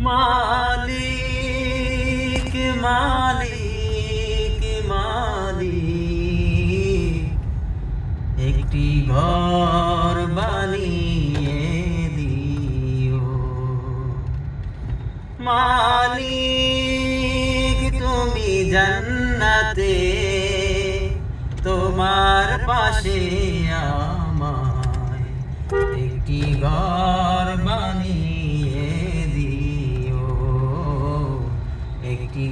মালিক মালিক মালিক। একটি ঘর বানিয়ে দিও। মালিক, তুমি জান্নাতে, তোমার পাশে আমায়। একটি ঘর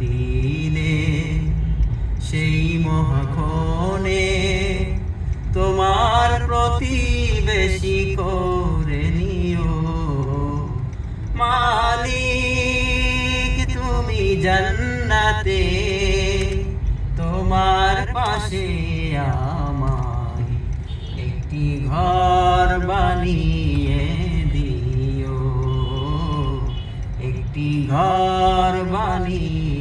দিনে, সেই মহাক্ষণে তোমার প্রতিবেশী করে নিও। মালিক, তুমি জান্নাতে, তোমার পাশে আমায় একটি ঘর বানিয়ে দিও। একটি ঘর বানিয়ে